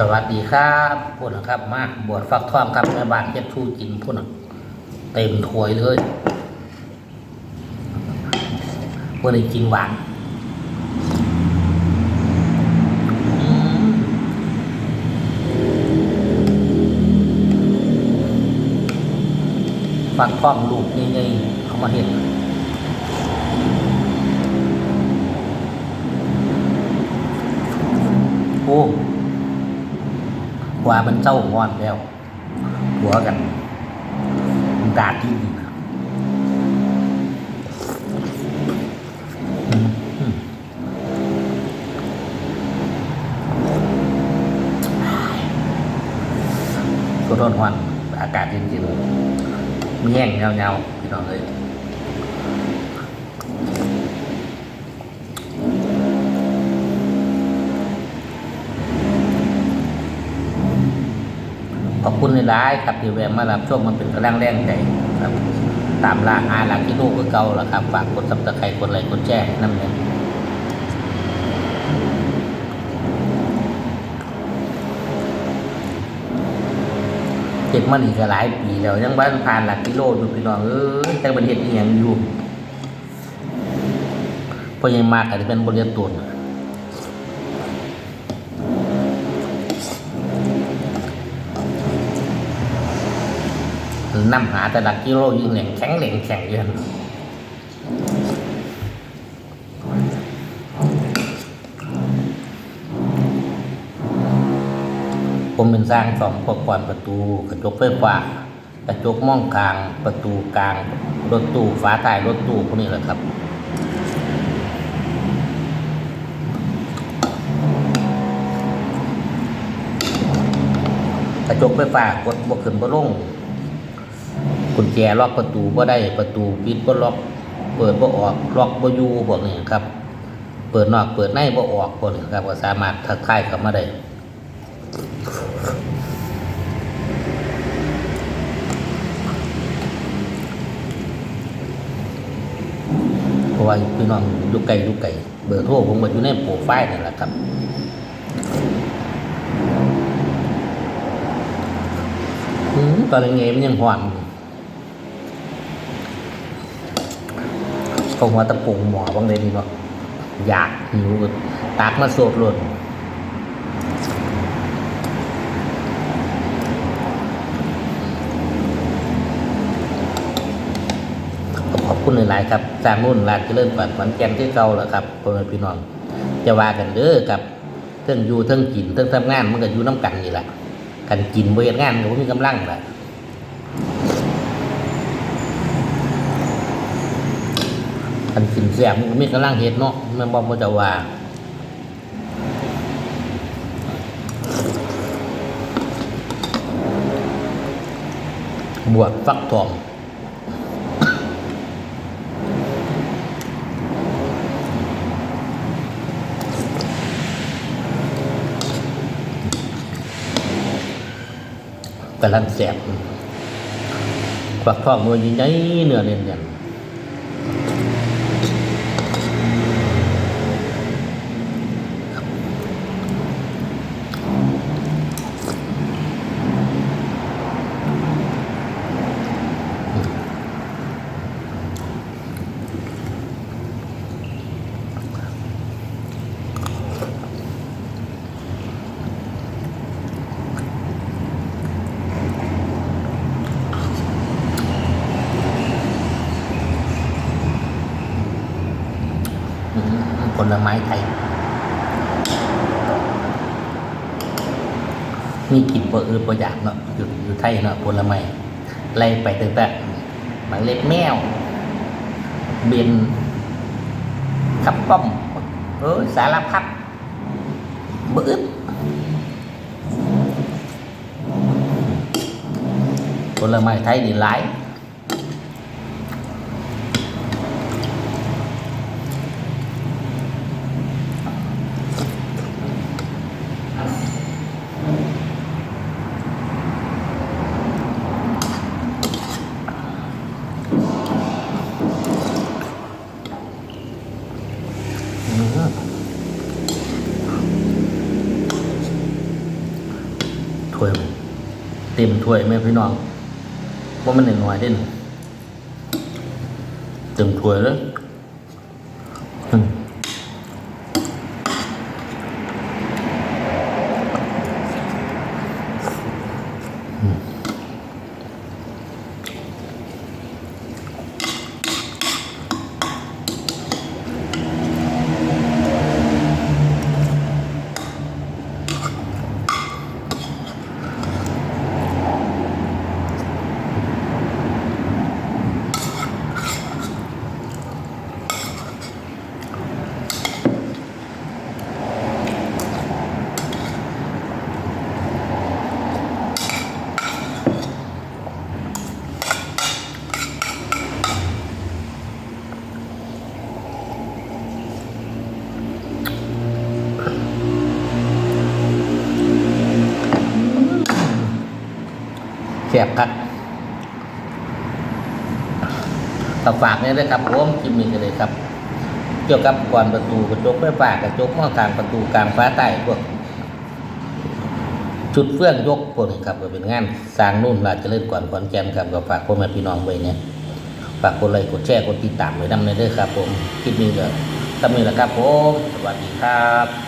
สวัสดีครับพูดนะครับ มาบวชฟักทองครับแม่บ้านเฮ็ดทูกินพูดนเต็มถ้วยเลยเมื่อได้กินหวานฟักทองลูกใหญ่ๆเขามาเห็นโอ้ กว่ามันเจ้าห้อนแล้วหัวกันดาดที่ดีนะก็ร้อนหวนอากาศเย็นๆมีแห้งเงาๆพี่น้องเลย ขอบคุณในร้ายๆครับที่แวะมารับชมมันเป็นกำลังแรงใจครับ ตามล่าหาหลักที่ลูกก็เก่าแล้วครับ ฝากกดซับสไครต์กดไลค์กดแชร์นั่นเองเจ็บมันอีกหลายปีแล้วยังบ้านผ่านหลักกิโลอยู่พี่น้องเอ้ยแต่บันเฮ็ดอีหยังอยู่เพราะยังมากอาจจะเป็นบริเวณตัวนะ นำหาแต่ลักกิโลยิ่งแหล่งแข็งแหล่งแข็งเยอะผมเป็นสร้างสองพวกก่อนประตูกระจกไฟฟ้ากระจกมองกลางประตูกลางรถตู้ฝาท้ายรถตู้พวกนี้แหละครับกระจกไฟฟ้ากดบวกขึ้นบ่ลง กุญแจล็อกประตูบ่ได้ประตูปิดบ่ล็อก เปิดบ่ออกล็อกบ่อยู่พวกนี้ครับ เปิดนอกเปิดในบ่ออกพวกนี้ครับก็สามารถทักทายเข้ามาได้เพราะว่าพี่น้องอยู่ไกลอยู่ไกลเบอร์โทรผมก็อยู่ในโปรไฟล์นั่แหละครับอืมตอนนี้มันยังหวานอยู่ เขาหัวตะปุงหมอบางเลยนี่เนาะอยากหิวตากมาสดหล่นขอบคุณหลายๆครับสร้างนุ่นลาดเจริญปัดขวัญแก่นที่เก่าแล้วครับพ่อแม่พี่น้องจะว่ากันเด้อครับเทิงอยู่เทิงกินเทิงทำงานมันก็อยู่น้ำกันนี่แหละกันกินบริเวณงานก็บ่มีกำลังแหละ กันกินแซ่บมันก็มีกำลังเฮ็ดเนาะแมันบอกว่จะว่าบวชฟักทองกำลังแซ่บฟักทองมือใหญ่เนื้อเนียนๆอืม ผลไม้ไทย มีกลิ่นปะเอือปะอยากเนาะอยู่อยู่ไทยเนาะผลไม้ไล่ไปตั้งแต่บางเล็บแมว เบนขับป้อมเออสารพัดบื้อผลไม้ไทยดีหลาย อืม ถ้วย เต็มถ้วยแม่พี่น้องว่ามันหน่อยๆเด่นเต็มถ้วยเลยอืม แซ่บครับก็ฝากเนี่ยด้วยครับผมคลิปนี้กันเลยครับ เกี่ยวกับก่อนประตูกระจกไฟฟ้ากระจกหม้อกลางประตูกลางฟ้าใต้พวกชุดเฟื่องยกพวกนี้ครับก็เป็นงานสร้างนู่นราชเจริญก่อนขอนแก่นครับก็ฝากพ่อแม่พี่น้องไว้เนี่ยฝากกดไลค์กดแชร์กดติดตามไว้นำในเด้อครับ ผมคลิปนี้ก็ทำนี้แหละครับผมสวัสดีครับ